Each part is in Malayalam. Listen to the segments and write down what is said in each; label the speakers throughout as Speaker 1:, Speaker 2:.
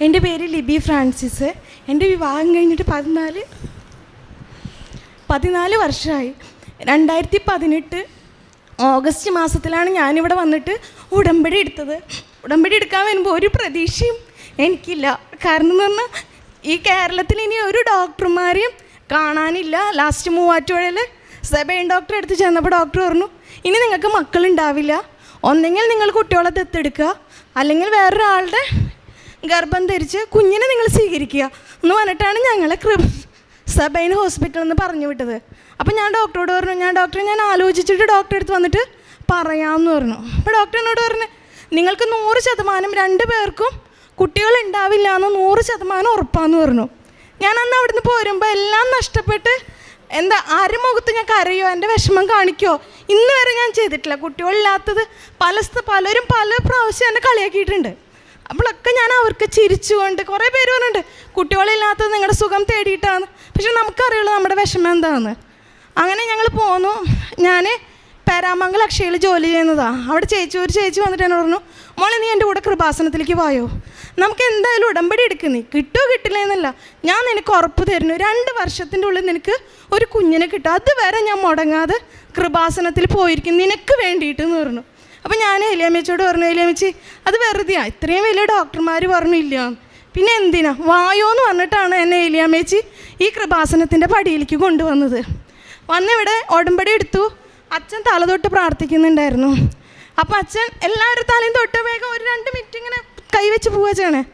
Speaker 1: എന്റെ പേര് ലിബി ഫ്രാൻസിസ്. എന്റെ വിവാഹം കഴിഞ്ഞിട്ട് പതിനാല് പതിനാല് വർഷമായി. രണ്ടായിരത്തി പതിനെട്ട് ഓഗസ്റ്റ് മാസത്തിലാണ് ഞാനിവിടെ വന്നിട്ട് ഉടമ്പടി എടുത്തത്. ഉടമ്പടി എടുക്കാൻ വരുമ്പോൾ ഒരു പ്രതീക്ഷയും എനിക്കില്ല. കാരണം എന്ന് പറഞ്ഞാൽ ഈ കേരളത്തിൽ ഇനി ഒരു ഡോക്ടർമാരെയും കാണാനില്ല. ലാസ്റ്റ് മൂവാറ്റുപുഴയിൽ സെബൈൻ ഡോക്ടറെ അടുത്ത് ചെന്നപ്പോൾ ഡോക്ടർ പറഞ്ഞു ഇനി നിങ്ങൾക്ക് മക്കളുണ്ടാവില്ല. ഒന്നെങ്കിൽ നിങ്ങൾ കുട്ടികളെ ദത്തെടുക്കുക. അല്ലെങ്കിൽ വേറൊരാളുടെ ഗർഭം ധരിച്ച് കുഞ്ഞിനെ നിങ്ങൾ സ്വീകരിക്കുക എന്ന് പറഞ്ഞിട്ടാണ് ഞങ്ങളെ കൃ സബൈൻ ഹോസ്പിറ്റലിൽ നിന്ന് പറഞ്ഞു വിട്ടത്. അപ്പോൾ ഞാൻ ഡോക്ടറോട് പറഞ്ഞു ഞാൻ ഡോക്ടറെ ഞാൻ ആലോചിച്ചിട്ട് ഡോക്ടറെ അടുത്ത് വന്നിട്ട് പറയാമെന്ന് പറഞ്ഞു. അപ്പോൾ ഡോക്ടർ എന്നോട് പറഞ്ഞു നിങ്ങൾക്ക് നൂറ് ശതമാനം രണ്ട് പേർക്കും കുട്ടികൾ ഉണ്ടാവില്ല എന്ന് നൂറ് ശതമാനം ഉറപ്പാന്ന് പറഞ്ഞു. ഞാൻ അന്ന് അവിടുന്ന് പോരുമ്പോൾ എല്ലാം നഷ്ടപ്പെട്ട് എന്താ ആരും മുഖത്ത് ഞാൻ കരയോ എന്റെ വിഷമം കാണിക്കോ ഇന്ന് വരെ ഞാൻ ചെയ്തിട്ടില്ല. കുട്ടികളില്ലാത്തത് പല പലരും പല പ്രാവശ്യം എന്നെ കളിയാക്കിയിട്ടുണ്ട്. അപ്പോഴൊക്കെ ഞാൻ അവർക്ക് ചിരിച്ചുകൊണ്ട് കുറേ പേര് പറഞ്ഞിട്ടുണ്ട് കുട്ടികളില്ലാത്തത് നിങ്ങളുടെ സുഖം തേടിയിട്ടാണ്. പക്ഷെ നമുക്കറിയുള്ളൂ നമ്മുടെ വിഷമം എന്താണെന്ന് അങ്ങനെ ഞങ്ങൾ പോന്നു. ഞാൻ പേരാമംഗൽ അക്ഷയയിൽ ജോലി ചെയ്യുന്നതാണ് അവിടെ ചേച്ചി ഒരു ചേച്ചി വന്നിട്ട് എന്നോട് പറഞ്ഞു മോളെ നീ എന്റെ കൂടെ കൃപാസനത്തിലേക്ക് പോയോ നമുക്ക് എന്തായാലും ഉടമ്പടി എടുക്കുന്നേ കിട്ടുമോ കിട്ടില്ല എന്നല്ല. ഞാൻ നിനക്ക് ഉറപ്പ് തരുന്നു. രണ്ട് വർഷത്തിന്റെ ഉള്ളിൽ നിനക്ക് ഒരു കുഞ്ഞിനെ കിട്ടും. അതുവരെ ഞാൻ മുടങ്ങാതെ കൃപാസനത്തിൽ പോയിരിക്കും നിനക്ക് വേണ്ടിയിട്ട് എന്ന് പറഞ്ഞു. അപ്പം ഞാൻ എലിയമ്മച്ചോട് പറഞ്ഞു എലിയമ്മച്ചി അത് വെറുതെ ഇത്രയും വലിയ ഡോക്ടർമാർ പറഞ്ഞില്ല. പിന്നെ എന്തിനാ? വായോ എന്ന് പറഞ്ഞിട്ടാണ് എന്നെ എലിയാമ്മേച്ചി ഈ കൃപാസനത്തിന്റെ പടിയിലേക്ക് കൊണ്ടുവന്നത്. വന്നിവിടെ ഉടമ്പടി എടുത്തു. അച്ഛൻ തലതൊട്ട് പ്രാർത്ഥിക്കുന്നുണ്ടായിരുന്നു. അപ്പം അച്ഛൻ എല്ലാവരും തലയും തൊട്ട് വേഗം ഒരു രണ്ട് മിനിറ്റ് ഇങ്ങനെ കൈവച്ച് പോവുക ചെയ്യണേ.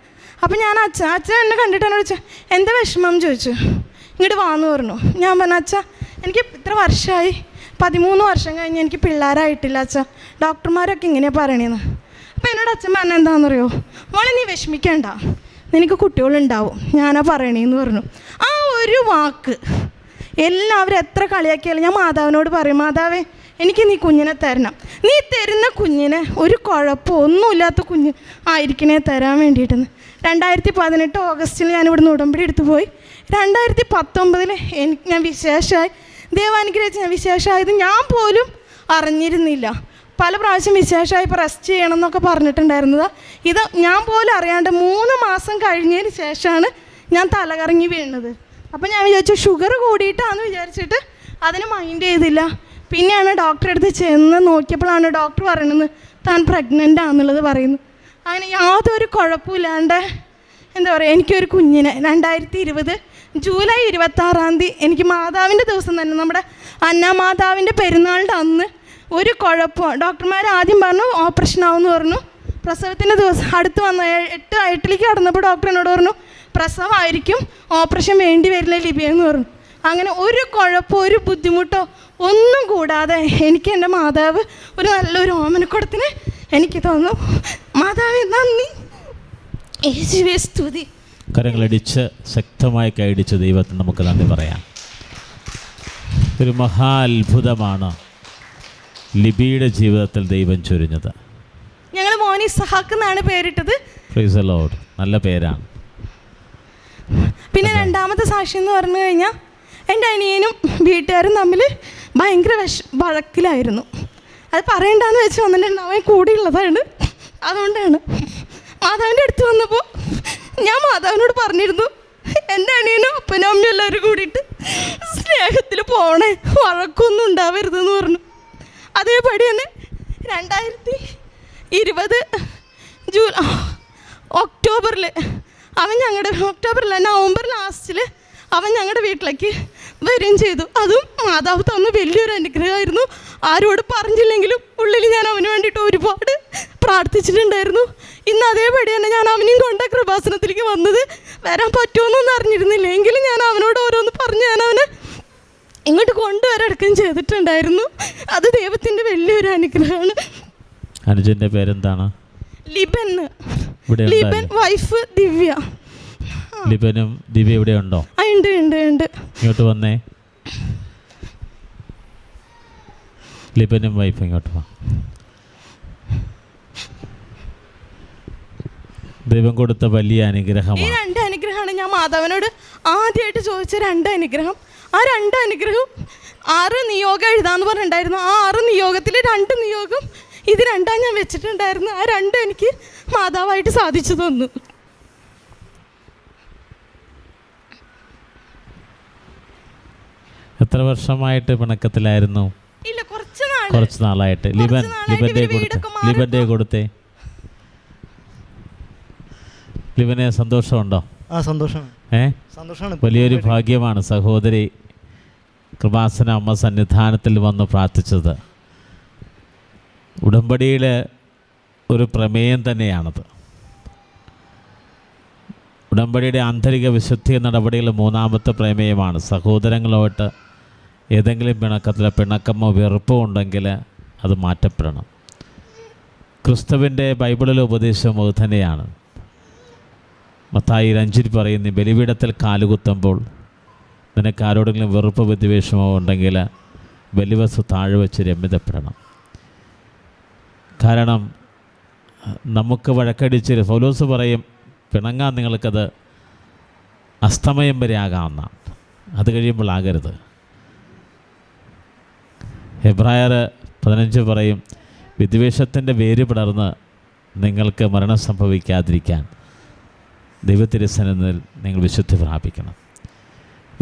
Speaker 1: അപ്പം ഞാൻ അച്ഛൻ അച്ഛൻ എന്നെ കണ്ടിട്ടാണ് വിളിച്ചത് എന്താ വിഷമം? ചോദിച്ചു. ഇങ്ങോട്ട് വാന്ന് പറഞ്ഞു. ഞാൻ പറഞ്ഞു അച്ഛ എനിക്ക് ഇത്ര വർഷമായി പതിമൂന്ന് വർഷം കഴിഞ്ഞ് എനിക്ക് പിള്ളേരായിട്ടില്ല അച്ഛ. ഡോക്ടർമാരൊക്കെ ഇങ്ങനെയാണ് പറയണേന്ന്. അപ്പോൾ എന്നോട് അച്ഛൻ പറഞ്ഞ എന്താണെന്നറിയോ മോളെ നീ വിഷമിക്കണ്ട. നിനക്ക് കുട്ടികളുണ്ടാവും. ഞാനാ പറയണേന്ന് പറഞ്ഞു. ആ ഒരു വാക്ക്. എല്ലാവരും എത്ര കളിയാക്കിയാലും ഞാൻ മാതാവിനോട് പറയും മാതാവേ എനിക്ക് നീ കുഞ്ഞിനെ തരണം. നീ തരുന്ന കുഞ്ഞിനെ ഒരു കുഴപ്പമോ ഒന്നുമില്ലാത്ത കുഞ്ഞ് ആയിരിക്കണേ തരാൻ വേണ്ടിയിട്ടെന്ന്. രണ്ടായിരത്തി പതിനെട്ട് ഓഗസ്റ്റിൽ ഞാൻ ഇവിടുന്ന് ഉടമ്പടി എടുത്തു പോയി. രണ്ടായിരത്തി പത്തൊമ്പതിൽ എനിക്ക് ഞാൻ വിശേഷമായി ദൈവാനുഗ്രഹിച്ച് വിശേഷമായത് ഞാൻ പോലും അറിഞ്ഞിരുന്നില്ല. പല പ്രാവശ്യം വിശേഷമായി ഇപ്പോൾ റെസ്റ്റ് ചെയ്യണം എന്നൊക്കെ പറഞ്ഞിട്ടുണ്ടായിരുന്നത്. ഇത് ഞാൻ പോലും അറിയാണ്ട് മൂന്ന് മാസം കഴിഞ്ഞതിന് ശേഷമാണ് ഞാൻ തലകറങ്ങി വീണത്. അപ്പോൾ ഞാൻ വിചാരിച്ചു ഷുഗർ കൂടിയിട്ടാണെന്ന് വിചാരിച്ചിട്ട് അതിന് മൈൻഡ് ചെയ്തില്ല. പിന്നെയാണ് ഡോക്ടറെ അടുത്ത് ചെന്ന് നോക്കിയപ്പോഴാണ് ഡോക്ടർ പറയുന്നത് താൻ പ്രഗ്നന്റ് ആണെന്നുള്ളത് പറയുന്നു അങ്ങനെ യാതൊരു കുഴപ്പമില്ലാണ്ട് എന്താ പറയുക എനിക്കൊരു കുഞ്ഞിനെ രണ്ടായിരത്തി ഇരുപത് ജൂലൈ ഇരുപത്തി ആറാം തീയതി എനിക്ക് മാതാവിന്റെ ദിവസം തന്നെ. നമ്മുടെ അന്നമാതാവിന്റെ പെരുന്നാളിന്റെ അന്ന് ഒരു കുഴപ്പം ഡോക്ടർമാർ ആദ്യം പറഞ്ഞു ഓപ്പറേഷൻ ആവുമെന്ന് പറഞ്ഞു. പ്രസവത്തിന്റെ ദിവസം അടുത്ത് വന്ന എട്ട് എട്ടിലേക്ക് കടന്നപ്പോൾ ഡോക്ടർ എന്നോട് പറഞ്ഞു പ്രസവമായിരിക്കും ഓപ്പറേഷൻ വേണ്ടി വരില്ല ലിബിയെന്ന് പറഞ്ഞു. അങ്ങനെ ഒരു കുഴപ്പമോ ഒരു ബുദ്ധിമുട്ടോ ഒന്നും കൂടാതെ എനിക്ക് എന്റെ മാതാവ് ഒരു നല്ലൊരു ഓമനക്കുടത്തിന് എനിക്ക് തോന്നും. മാതാവ് നന്ദി. യേശുവേ സ്തുതി.
Speaker 2: കരങ്ങളടിച്ച് ശക്തമായി കൈയടിച്ച് ദൈവത്തിന് നമുക്ക് നന്ദി പറയാം. ഒരു മഹാത്ഭുതമാണ്. ലിബിയുടെ ജീവിതത്തിൽ ദൈവം ചൊരിഞ്ഞത്.
Speaker 1: ഞങ്ങൾ മോനി സഹാക്ക് എന്നാണ് പേരിട്ടത്.
Speaker 2: ലോഡ് നല്ല പേരാണ്.
Speaker 1: പിന്നെ രണ്ടാമത്തെ സാക്ഷി എന്ന് പറഞ്ഞു കഴിഞ്ഞാൽ എന്റെ അനിയനും വീട്ടുകാരും തമ്മിൽ ഭയങ്കര വിഷ വഴക്കിലായിരുന്നു. അത് പറയണ്ടെന്ന് വെച്ച് വന്നിട്ടുണ്ട് അവൻ കൂടെയുള്ളതാണ്. അതുകൊണ്ടാണ്. മാതാവിന്റെ അടുത്ത് വന്നപ്പോൾ ഞാൻ മാതാവിനോട് പറഞ്ഞിരുന്നു എന്റെ അനിയനും അപ്പനും അമ്മയും എല്ലാവരും കൂടിയിട്ട് സ്നേഹത്തിൽ പോണേ വഴക്കൊന്നും ഉണ്ടാവരുതെന്ന് പറഞ്ഞു. അതേപടി തന്നെ രണ്ടായിരത്തി ഇരുപത് ജൂ ഒക്ടോബറിൽ അവൻ ഞങ്ങളുടെ ഒക്ടോബറിൽ നവംബർ ലാസ്റ്റിൽ അവൻ ഞങ്ങളുടെ വീട്ടിലേക്ക് വരികയും ചെയ്തു. അതും മാതാവ് തന്ന വലിയൊരു അനുഗ്രഹമായിരുന്നു. ആരോട് പറഞ്ഞില്ലെങ്കിലും ഉള്ളിൽ ഞാൻ അവന് വേണ്ടിയിട്ട് ഒരുപാട് പ്രാർത്ഥിച്ചിട്ടുണ്ടായിരുന്നു. ഇന്ന് അതേപടി തന്നെ ഞാൻ അവനെയും കൊണ്ട് കൃപാസനത്തിലേക്ക് വന്നത് വരാൻ പറ്റുമെന്നൊന്നും അറിഞ്ഞിരുന്നില്ല. എങ്കിലും ഞാൻ അവനോട് ഓരോന്ന് പറഞ്ഞ് ഞാൻ അവനെ ഇങ്ങോട്ട് കൊണ്ടുവരടക്കം ചെയ്തിട്ടുണ്ടായിരുന്നു. അത് ദൈവത്തിന്റെ വലിയൊരു അനുഗ്രഹമാണ്.
Speaker 2: അനുജന്റെ പേരെന്താണ്?
Speaker 1: ലിബൻ. ലിബൻ വൈഫ് ദിവ്യ.
Speaker 2: ലിബനും ദിവ്യ ഇവിടെ ഉണ്ടോ
Speaker 1: ഉണ്ട് ഉണ്ട് ഉണ്ട്.
Speaker 2: ഇങ്ങോട്ട് വന്നേ. ലിബനും വൈഫ് ഇങ്ങോട്ട് വാ. ദൈവം കൊടുത്ത വലിയ അനുഗ്രഹമാണ്.
Speaker 1: ഈ രണ്ട് അനുഗ്രഹമാണ് ഞാൻ മാധവനോട് ആദ്യമായിട്ട് ചോദിച്ച രണ്ട് അനുഗ്രഹം. ആ രണ്ട് അനുഗ്രഹം ആറ് നിയോഗം എഴുതാന്ന് പറഞ്ഞിട്ടുണ്ടായിരുന്നു. ആ ആറ് നിയോഗത്തിൽ രണ്ട് നിയോഗം ഇത് രണ്ടാ ഞാൻ വെച്ചിട്ടുണ്ടായിരുന്നു. ആ രണ്ട് എനിക്ക് മാതാവായിട്ട് സാധിച്ചു തന്നു.
Speaker 2: എത്ര വർഷമായിട്ട് പിണക്കത്തിലായിരുന്നു?
Speaker 1: കുറച്ച്
Speaker 2: നാളായിട്ട്. ലിബൻ ലിബന്റെ
Speaker 1: ഇവർ
Speaker 2: കൊടുത്ത്. കൊടുത്തേ. ലിബന് സന്തോഷമുണ്ടോ?
Speaker 3: ആ സന്തോഷമാണ്
Speaker 2: ഏ?
Speaker 3: സന്തോഷമാണ്
Speaker 2: വലിയൊരു ഭാഗ്യമാണ് സഹോദരി കൃപാസന അമ്മ സന്നിധാനത്തിൽ വന്ന് പ്രാർത്ഥിച്ചത്. ഉടമ്പടിയിൽ ഒരു പ്രമേയം തന്നെയാണത്. ഉടമ്പടിയുടെ ആന്തരിക വിശുദ്ധി നടപടിയിൽ മൂന്നാമത്തെ പ്രമേയമാണ് സഹോദരങ്ങളോട്ട് ഏതെങ്കിലും പിണക്കത്തിൽ പിണക്കമോ വെറുപ്പോ ഉണ്ടെങ്കിൽ അത് മാറ്റപ്പെടണം. ക്രിസ്തുവിന്റെ ബൈബിളിലെ ഉപദേശം അത് തന്നെയാണ്. മത്തായി അഞ്ചിൽ പറയുന്ന ബലിപീഠത്തിൽ കാലുകുത്തുമ്പോൾ നിനക്ക് ആരോടെങ്കിലും വെറുപ്പ് വിദ്വേഷമോ ഉണ്ടെങ്കിൽ ബലിവസ് താഴെ വെച്ച് രമ്യതപ്പെടണം. കാരണം നമുക്ക് വഴക്കടിച്ച് പൗലോസ് പറയും പിണങ്ങാൻ നിങ്ങൾക്കത് അസ്തമയം വരെ ആകാമെന്നാണ് അത് കഴിയുമ്പോൾ ആകരുത്. ഹെബ്രായർ പതിനഞ്ച് പറയും വിദ്വേഷത്തിന്റെ വേര് പിടർന്ന് നിങ്ങൾക്ക് മരണം സംഭവിക്കാതിരിക്കാൻ ദൈവത്തിരസനിൽ നിങ്ങൾ വിശുദ്ധി പ്രാപിക്കണം.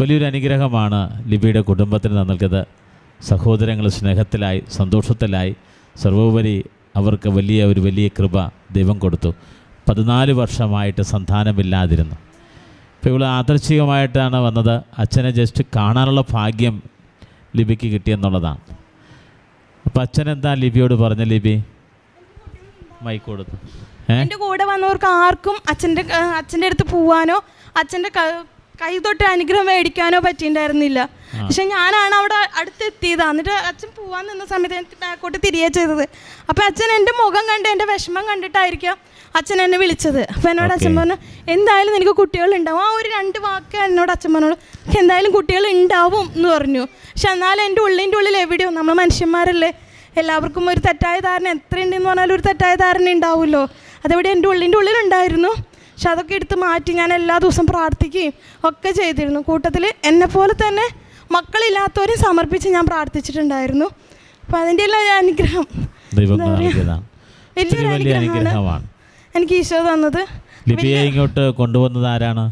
Speaker 2: വലിയൊരു അനുഗ്രഹമാണ് ലിബിയുടെ കുടുംബത്തിന് നൽകിയത്. സഹോദരങ്ങൾ സ്നേഹത്തിലായി സന്തോഷത്തിലായി സർവോപരി അവർക്ക് വലിയ ഒരു വലിയ കൃപ ദൈവം കൊടുത്തു. പതിനാല് വർഷമായിട്ട് സന്താനമില്ലാതിരുന്നു. ഇപ്പോൾ ഇവിടെ ആദർശികമായിട്ടാണ് വന്നത്. അച്ഛനെ ജസ്റ്റ് കാണാനുള്ള ഭാഗ്യം ലിബിക്ക് കിട്ടിയെന്നുള്ളതാണ്. അപ്പോൾ അച്ഛൻ എന്താ ലിബിയോട് പറഞ്ഞ ലിബി? മൈക്ക് കൊടുത്തു. എന്റെ
Speaker 1: എന്റെ കൂടെ വന്നവർക്ക് ആർക്കും അച്ഛന്റെ അച്ഛന്റെ അടുത്ത് പോവാനോ അച്ഛന്റെ കൈ തൊട്ട് അനുഗ്രഹം മേടിക്കാനോ പറ്റിയിട്ടുണ്ടായിരുന്നില്ല പക്ഷെ ഞാനാണ് അവിടെ അടുത്തെത്തിയത്. എന്നിട്ട് അച്ഛൻ പോവാൻ നിന്ന സമയത്ത് എനിക്ക് ബാക്കോട്ട് തിരികെ ചെയ്തത്. അപ്പം അച്ഛൻ എന്റെ മുഖം കണ്ട് എന്റെ വിഷമം കണ്ടിട്ടായിരിക്കാം അച്ഛൻ എന്നെ വിളിച്ചത്. അപ്പം എന്നോട് അച്ഛൻ പറഞ്ഞു എന്തായാലും എനിക്ക് കുട്ടികൾ ഉണ്ടാവും ആ ഒരു രണ്ട് വാക്ക് എന്നോട് അച്ഛമ്മനോട് "എനിക്ക് എന്തായാലും കുട്ടികൾ ഉണ്ടാവും എന്ന് പറഞ്ഞു. പക്ഷെ എന്നാലും എന്റെ ഉള്ളിന്റെ ഉള്ളിൽ എവിടെയോ നമ്മൾ മനുഷ്യന്മാരല്ലേ എല്ലാവർക്കും ഒരു തെറ്റായ ധാരണ എത്രയുണ്ടെന്ന് പറഞ്ഞാലും ഒരു തെറ്റായ ധാരണ ഉണ്ടാവുമല്ലോ. അതെവിടെ എന്റെ ഉള്ളിന്റെ ഉള്ളിലുണ്ടായിരുന്നു. പക്ഷെ അതൊക്കെ എടുത്ത് മാറ്റി ഞാൻ എല്ലാ ദിവസവും പ്രാർത്ഥിക്കുകയും ഒക്കെ ചെയ്തിരുന്നു. കൂട്ടത്തിൽ എന്നെ പോലെ തന്നെ മക്കളില്ലാത്തവരും സമർപ്പിച്ച് ഞാൻ പ്രാർത്ഥിച്ചിട്ടുണ്ടായിരുന്നു. അപ്പം അതിന്റെ എല്ലാം ഒരു അനുഗ്രഹം. വലിയൊരു
Speaker 2: വലിയ
Speaker 1: അനുഗ്രഹമാണ്.
Speaker 2: അനുഗ്രഹമാണ്.
Speaker 1: എനിക്ക് ഈശോ തന്നത്.
Speaker 2: ലിബിയെ ഇങ്ങോട്ട് കൊണ്ടുവന്നത് ആരാണ്?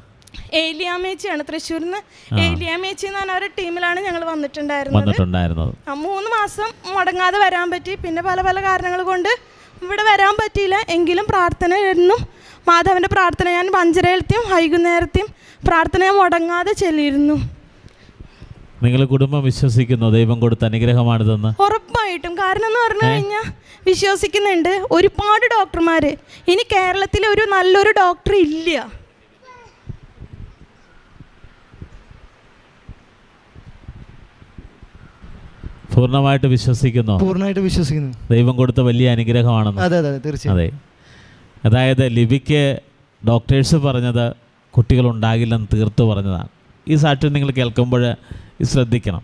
Speaker 1: ഏലിയാമേച്ചിയാണ് തൃശ്ശൂരിൽ നിന്ന്. ഏലിയാമേച്ചി എന്ന് പറഞ്ഞ ഒരു ടീമിലാണ് ഞങ്ങൾ വന്നിട്ടുണ്ടായിരുന്നത്.
Speaker 2: വന്നിട്ടുണ്ടായിരുന്നത്.
Speaker 1: മൂന്ന് മാസം മുടങ്ങാതെ വരാൻ പറ്റി. പിന്നെ പല പല കാരണങ്ങൾ കൊണ്ട് ഇവിടെ വരാൻ പറ്റിയില്ല. എങ്കിലും പ്രാർത്ഥന ഇരുന്നു മാധവന്റെ പ്രാർത്ഥന ഞാൻ പഞ്ചരയിലത്തെയും വൈകുന്നേരത്തെയും പ്രാർത്ഥന മുടങ്ങാതെ ചെല്ലിയിരുന്നു.
Speaker 2: നിങ്ങൾ കുടുംബം വിശ്വസിക്കുന്നു. ദൈവം കൊടുത്ത അനുഗ്രഹമാണിതെന്ന്.
Speaker 1: ഉറപ്പായിട്ടും. കാരണം എന്ന് പറഞ്ഞു കഴിഞ്ഞാൽ വിശ്വസിക്കുന്നുണ്ട്. ഒരുപാട് ഡോക്ടർമാർ ഇനി കേരളത്തിൽ ഒരു നല്ലൊരു ഡോക്ടർ ഇല്ല.
Speaker 2: പൂർണമായിട്ട് വിശ്വസിക്കുന്നു.
Speaker 3: പൂർണമായിട്ട് വിശ്വസിക്കുന്നു.
Speaker 2: ദൈവം കൊടുത്ത വലിയ അനുഗ്രഹമാണെന്ന്.
Speaker 3: അതെ അതെ തീർച്ചയായും.
Speaker 2: അതെ. അതായത് ലിബിക്ക് ഡോക്ടേഴ്സ് പറഞ്ഞത് കുട്ടികളുണ്ടാകില്ലെന്ന് തീർത്തു പറഞ്ഞതാണ്. ഈ സാക്ഷ്യം നിങ്ങൾ കേൾക്കുമ്പോൾ ശ്രദ്ധിക്കണം.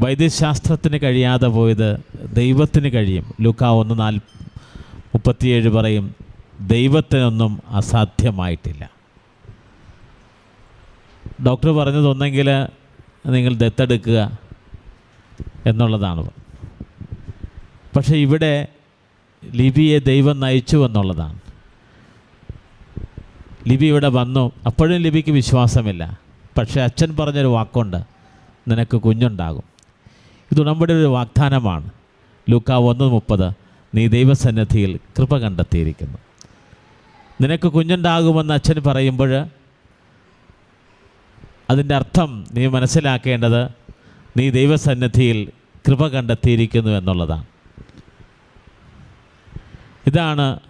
Speaker 2: വൈദ്യശാസ്ത്രത്തിന് കഴിയാതെ പോയത് ദൈവത്തിന് കഴിയും. ലുക്ക ഒന്ന് നാൽ മുപ്പത്തിയേഴ് പറയും ദൈവത്തിനൊന്നും അസാധ്യമായിട്ടില്ല. ഡോക്ടർ പറഞ്ഞതൊന്നെങ്കിൽ നിങ്ങൾ ദത്തെടുക്കുക എന്നുള്ളതാണ്. പക്ഷേ ഇവിടെ ലിപിയെ ദൈവം നയിച്ചു എന്നുള്ളതാണ്. ലിബി ഇവിടെ വന്നു. അപ്പോഴും ലിബിക്ക് വിശ്വാസമില്ല. പക്ഷേ അച്ഛൻ പറഞ്ഞൊരു വാക്കുണ്ട്. നിനക്ക് കുഞ്ഞുണ്ടാകും. ഇത് നമ്മുടെ ഒരു വാഗ്ദാനമാണ്. ലൂക്ക ഒന്ന് മുപ്പത്. നീ ദൈവസന്നിധിയിൽ കൃപ കണ്ടെത്തിയിരിക്കുന്നു. നിനക്ക് കുഞ്ഞുണ്ടാകുമെന്ന് അച്ഛൻ പറയുമ്പോൾ അതിന്റെ അർത്ഥം നീ മനസ്സിലാക്കേണ്ടത് നീ ദൈവസന്നിധിയിൽ കൃപ കണ്ടെത്തിയിരിക്കുന്നു എന്നുള്ളതാണ്. ഇതാണ്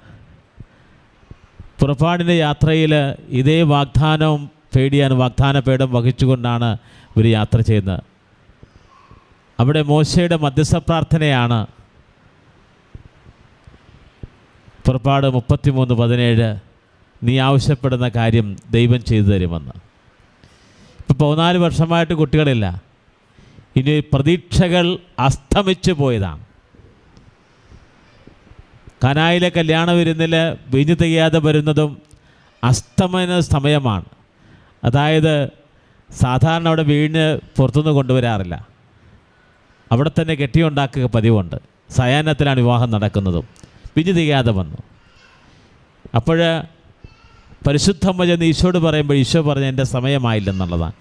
Speaker 2: പുറപ്പാടിന്റെ യാത്രയിൽ ഇതേ വാഗ്ദാനവും പേടിയാൻ വാഗ്ദാന പേടം വഹിച്ചുകൊണ്ടാണ് ഇവർ യാത്ര ചെയ്യുന്നത്. അവിടെ മോശയുടെ മധ്യസ്ഥ പ്രാർത്ഥനയാണ്. പുറപ്പാട് മുപ്പത്തിമൂന്ന് പതിനേഴ് നീ ആവശ്യപ്പെടുന്ന കാര്യം ദൈവം ചെയ്തു തരുമെന്ന്. ഇപ്പോൾ പതിനാല് വർഷമായിട്ട് കുട്ടികളില്ല. ഇനി പ്രതീക്ഷകൾ അസ്തമിച്ചു പോയതാണ്. കനായിലെ കല്യാണ വിരുന്നിൽ വീഞ്ഞു തികയാതെ വരുന്നതും അസ്തമന സമയമാണ്. അതായത് സാധാരണ അവിടെ വീഞ്ഞ് പുറത്തുനിന്ന് കൊണ്ടുവരാറില്ല. അവിടെ തന്നെ കെട്ടിയുണ്ടാക്കുക പതിവുണ്ട്. സയാനത്തിലാണ് വിവാഹം നടക്കുന്നതും. വിഞ്ഞ് തികയാതെ വന്നു. അപ്പോൾ പരിശുദ്ധമ്മ ചെന്ന് ഈശോട് പറയുമ്പോൾ ഈശോ പറഞ്ഞ എന്റെ സമയമായില്ലെന്നുള്ളതാണ്.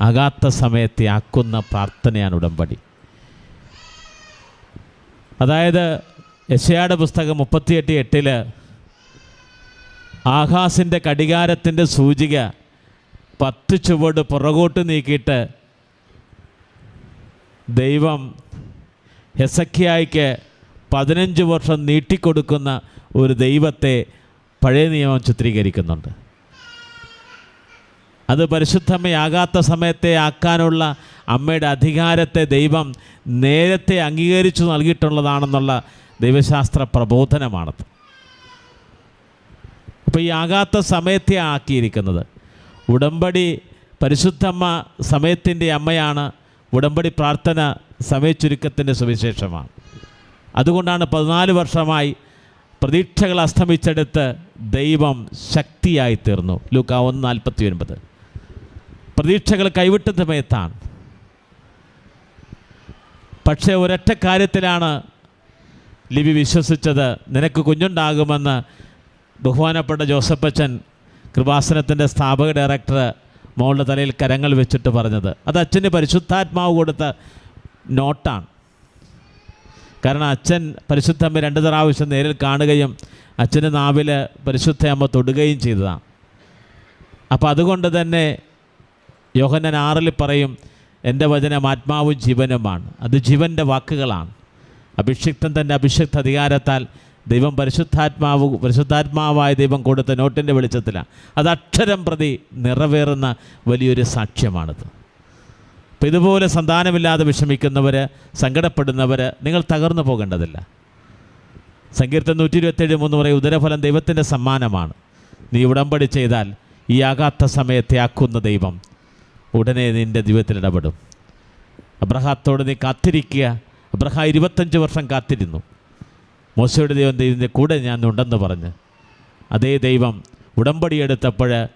Speaker 2: ആകാത്ത സമയത്തെ ആക്കുന്ന പ്രാർത്ഥനയാണ് ഉടമ്പടി. അതായത് യശയാടെ പുസ്തകം മുപ്പത്തിയെട്ട് എട്ടിൽ ആകാശിന്റെ കടികാരത്തിന്റെ സൂചിക പത്ത് ചുവട് പുറകോട്ട് നീക്കിയിട്ട് ദൈവം ഹെസക്കിയായിക്ക് പതിനഞ്ച് വർഷം നീട്ടിക്കൊടുക്കുന്ന ഒരു ദൈവത്തെ പഴയ നിയമം ചിത്രീകരിക്കുന്നുണ്ട്. അത് പരിശുദ്ധമ്മയാകാത്ത സമയത്തെ ആക്കാനുള്ള അമ്മയുടെ അധികാരത്തെ ദൈവം നേരത്തെ അംഗീകരിച്ചു നൽകിയിട്ടുള്ളതാണെന്നുള്ള ദൈവശാസ്ത്ര പ്രബോധനമാണത്. അപ്പോൾ ഈ ആകാത്ത സമയത്തെ ആക്കിയിരിക്കുന്നത്. ഉടമ്പടി പരിശുദ്ധമ്മ സമയത്തിന്റെ അമ്മയാണ്. ഉടമ്പടി പ്രാർത്ഥന സമയച്ചുരുക്കത്തിന്റെ സുവിശേഷമാണ്. അതുകൊണ്ടാണ് പതിനാല് വർഷമായി പ്രതീക്ഷകൾ അസ്തമിച്ചെടുത്ത് ദൈവം ശക്തിയായി തീർന്നു. ലൂക്ക ഒന്ന് നാൽപ്പത്തി ഒൻപത് പ്രതീക്ഷകൾ കൈവിട്ട സമയത്താണ്. പക്ഷേ ഒരൊറ്റ കാര്യത്തിലാണ് ലിബി വിശ്വസിച്ചത് നിനക്ക് കുഞ്ഞുണ്ടാകുമെന്ന് ബഹുമാനപ്പെട്ട ജോസഫച്ചൻ കൃപാസനത്തിന്റെ സ്ഥാപക ഡയറക്ടർ മോളുടെ തലയിൽ കരങ്ങൾ വെച്ചിട്ട് പറഞ്ഞത്. അത് അച്ഛന് പരിശുദ്ധാത്മാവ് കൊടുത്ത നോട്ടാണ്. കാരണം അച്ഛൻ പരിശുദ്ധമ്മ രണ്ട് പ്രാവശ്യം നേരിൽ കാണുകയും അച്ഛന്റെ നാവിൽ പരിശുദ്ധ അമ്മ തൊടുകയും ചെയ്തതാണ്. അപ്പോൾ അതുകൊണ്ട് തന്നെ യോഹന്നൻ ആറിൽ പറയും എന്റെ വചനം ആത്മാവും ജീവനുമാണ്. അത് ജീവന്റെ വാക്കുകളാണ്. അഭിഷിക്തൻ തന്റെ അഭിഷിക്ത അധികാരത്താൽ ദൈവം പരിശുദ്ധാത്മാവ് പരിശുദ്ധാത്മാവായ ദൈവം കൊടുത്ത നോട്ടിന്റെ വെളിച്ചത്തിലാണ് അത് അക്ഷരം പ്രതി നിറവേറുന്ന വലിയൊരു സാക്ഷ്യമാണിത്. അപ്പോൾ ഇതുപോലെ സന്താനമില്ലാതെ വിഷമിക്കുന്നവർ സങ്കടപ്പെടുന്നവർ നിങ്ങൾ തകർന്നു പോകേണ്ടതില്ല. സങ്കീർത്തം നൂറ്റി ഇരുപത്തേഴ് മൂന്ന് പറയും ഉദരഫലം ദൈവത്തിന്റെ സമ്മാനമാണ്. നീ ഉടമ്പടി ചെയ്താൽ ഈ ആകാത്ത സമയത്തെ ആക്കുന്ന ദൈവം ഉടനെ നിന്റെ ജീവിതത്തിൽ ഇടപെടും. അബ്രഹാത്തോട് നീ കാത്തിരിക്കുക. അബ്രഹാം ഇരുപത്തഞ്ച് വർഷം കാത്തിരുന്നു. മോശയുടെ ദൈവം ദൈവത്തിന്റെ കൂടെ ഞാൻ ഉണ്ടെന്ന് പറഞ്ഞ് അതേ ദൈവം ഉടമ്പടി എടുത്തപ്പോൾ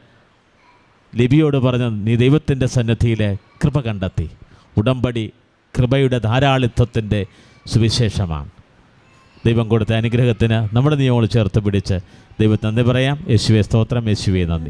Speaker 2: ലിബിയോട് പറഞ്ഞു നീ ദൈവത്തിന്റെ സന്നദ്ധിയിൽ കൃപ കണ്ടെത്തി. ഉടമ്പടി കൃപയുടെ ധാരാളിത്വത്തിന്റെ സുവിശേഷമാണ്. ദൈവം കൊടുത്ത അനുഗ്രഹത്തിന് നമ്മുടെ നിയമങ്ങൾ ചേർത്ത് പിടിച്ച് ദൈവത്തെ നന്ദി പറയാം. യേശുവെ സ്തോത്രം. യേശുവെ നന്ദി.